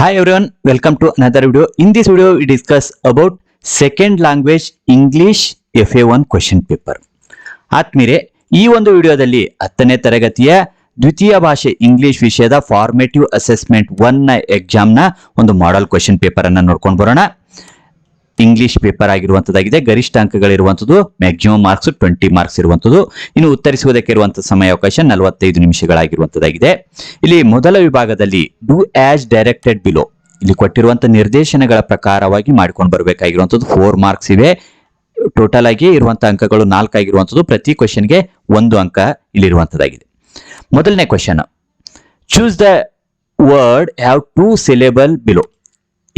Hi everyone, welcome to another video. In this video, we discuss about second language English FA1 question paper. ಆತ್ಮೀರೆ ಈ ಒಂದು ವಿಡಿಯೋದಲ್ಲಿ ಹತ್ತನೇ ತರಗತಿಯ ದ್ವಿತೀಯ ಭಾಷೆ ಇಂಗ್ಲಿಷ್ ವಿಷಯದ ಫಾರ್ಮೇಟಿವ್ ಅಸೆಸ್ಮೆಂಟ್ ಒನ್ನ ಎಕ್ಸಾಮ್ನ ಒಂದು ಮಾಡೆಲ್ question ಪೇಪರ್ ಅನ್ನ ನೋಡ್ಕೊಂಡು ಬರೋಣ ಇಂಗ್ಲಿಷ್ ಪೇಪರ್ ಆಗಿರುವಂತದ್ದಾಗಿದೆ. ಗರಿಷ್ಠ ಅಂಕಗಳಿರುವಂತದ್ದು ಮ್ಯಾಕ್ಸಿಮಮ್ ಮಾರ್ಕ್ಸ್ ಟ್ವೆಂಟಿ ಮಾರ್ಕ್ಸ್ ಇರುವಂತದ್ದು. ಇನ್ನು ಉತ್ತರಿಸುವುದಕ್ಕೆ ಇರುವಂತಹ ಸಮಯಾವಕಾಶ ನಲವತ್ತೈದು ನಿಮಿಷಗಳಾಗಿರುವಂತದ್ದಾಗಿದೆ. ಇಲ್ಲಿ ಮೊದಲ ವಿಭಾಗದಲ್ಲಿ ಡೂ ಆಸ್ ಡೈರೆಕ್ಟೆಡ್ ಬಿಲೋ ಇಲ್ಲಿ ಕೊಟ್ಟಿರುವಂತಹ ನಿರ್ದೇಶನಗಳ ಪ್ರಕಾರವಾಗಿ ಮಾಡ್ಕೊಂಡು ಬರಬೇಕಾಗಿರುವಂತದ್ದು ಫೋರ್ ಮಾರ್ಕ್ಸ್ ಇವೆ. ಟೋಟಲ್ ಆಗಿ ಇರುವಂತಹ ಅಂಕಗಳು ನಾಲ್ಕು ಆಗಿರುವಂತದ್ದು. ಪ್ರತಿ ಕ್ವಶನ್ಗೆ ಒಂದು ಅಂಕ ಇಲ್ಲಿರುವಂತದ್ದಾಗಿದೆ. ಮೊದಲನೇ question choose the word have two syllable below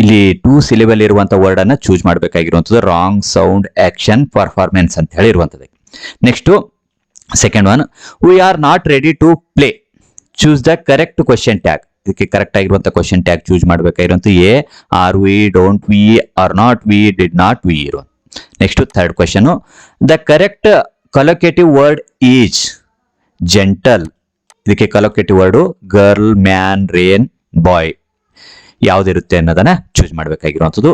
ಇಲ್ಲಿ ಟೂ ಸಿಲೆಬಲ್ ಇರುವಂತ ವರ್ಡ್ ಅನ್ನ ಚೂಸ್ ಮಾಡಬೇಕಾಗಿರುವಂತದ್ದು ರಾಂಗ್ ಸೌಂಡ್ ಆಕ್ಷನ್ ಪರ್ಫಾರ್ಮೆನ್ಸ್ ಅಂತ ಹೇಳಿ ಇರುವಂತದ್ದು. Next second one we are not ready to play choose the correct question tag ಇದಕ್ಕೆ ಕರೆಕ್ಟ್ ಆಗಿರುವಂತ question tag choose ಮಾಡಬೇಕಾಗಿರುವಂತ A are we don't we are not we did not we ಇರುವಂತ. Next third question the correct collocative word is gentle ಇದಕ್ಕೆ collocative word girl man rain boy ಯಾವ್ದಿರುತ್ತೆ ಅನ್ನೋದನ್ನ choose ಮಾಡಬೇಕಾಗಿರುವಂಥದ್ದು.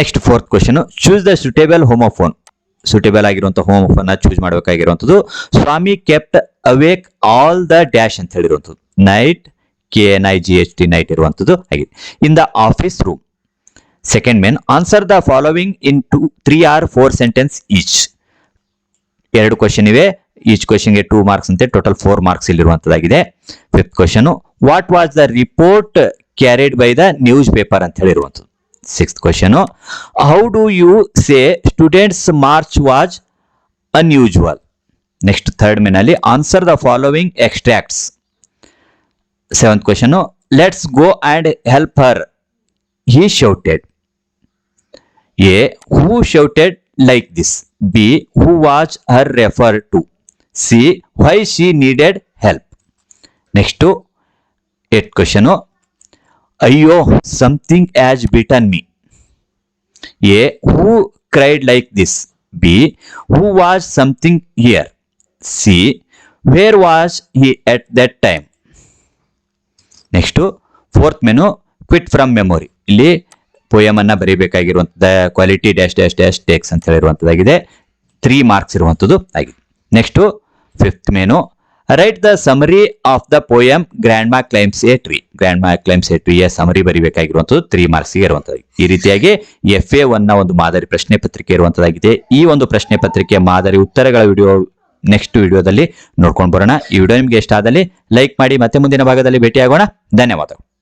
Next fourth question choose the suitable homophone suitable ಆಗಿರುವಂತಹ homophone choose ಮಾಡಬೇಕಾಗಿರುವಂಥದ್ದು. Swami kept awake all the dash ಅಂತ ಹೇಳಿರುವಂಥದ್ದು. Night K N I G H T knight ಇರುವಂಥದ್ದು ಆಗಿದೆ in the office room second main answer the following in two three or four sentence each ಎರಡು question ಇವೆ. Each ಕ್ವಶನ್ಗೆ two marks ಅಂತೆ total four marks ಇಲ್ಲಿರುವಂಥದ್ದಾಗಿದೆ. Fifth question what was the report Carried by the newspaper ಅಂತ ಹೇಳಿರುವಂಥದ್ದು sixth question how do you say students March was unusual next third ಮೇನಲ್ಲಿ answer the following extracts seventh question let's go and help her he shouted. A. Who shouted like this? B. Who was her referred to? C. Why she needed help? Next to eighth ಅಯ್ಯೋ something has bitten me A who cried like this B who was something here C where was he at that time next, fourth main quote from memory ಇಲ್ಲಿ ಪೊಯಮನ್ನು ಬರೀಬೇಕಾಗಿರುವಂಥ quality dash dash dash takes ಅಂತ ಹೇಳಿರುವಂಥದ್ದಾಗಿದೆ. Three marks ಇರುವಂಥದ್ದು ಆಗಿದೆ. Next fifth main write the summary of the poem grandma climbs a tree grandma climbs a ಟ್ರೀಯ summary ಬರೀಬೇಕಾಗಿರುವಂತದ್ದು three marks ಇರುವಂತದ್ದು ಈ ರೀತಿಯಾಗಿ ಎಫ್ ಎ ಒನ್ನ ಒಂದು ಮಾದರಿ ಪ್ರಶ್ನೆ ಪತ್ರಿಕೆ ಇರುವಂತದ್ದಾಗಿದೆ ಈ ಒಂದು ಪ್ರಶ್ನೆ ಪತ್ರಿಕೆ ಮಾದರಿ ಉತ್ತರಗಳ ವಿಡಿಯೋ ನೆಕ್ಸ್ಟ್ ವಿಡಿಯೋದಲ್ಲಿ ನೋಡ್ಕೊಂಡು ಬರೋಣ. ಈ ವಿಡಿಯೋ ನಿಮಗೆ ಇಷ್ಟ ಆದಲ್ಲಿ ಲೈಕ್ ಮಾಡಿ, ಮತ್ತೆ ಮುಂದಿನ ಭಾಗದಲ್ಲಿ ಭೇಟಿಯಾಗೋಣ. ಧನ್ಯವಾದಗಳು.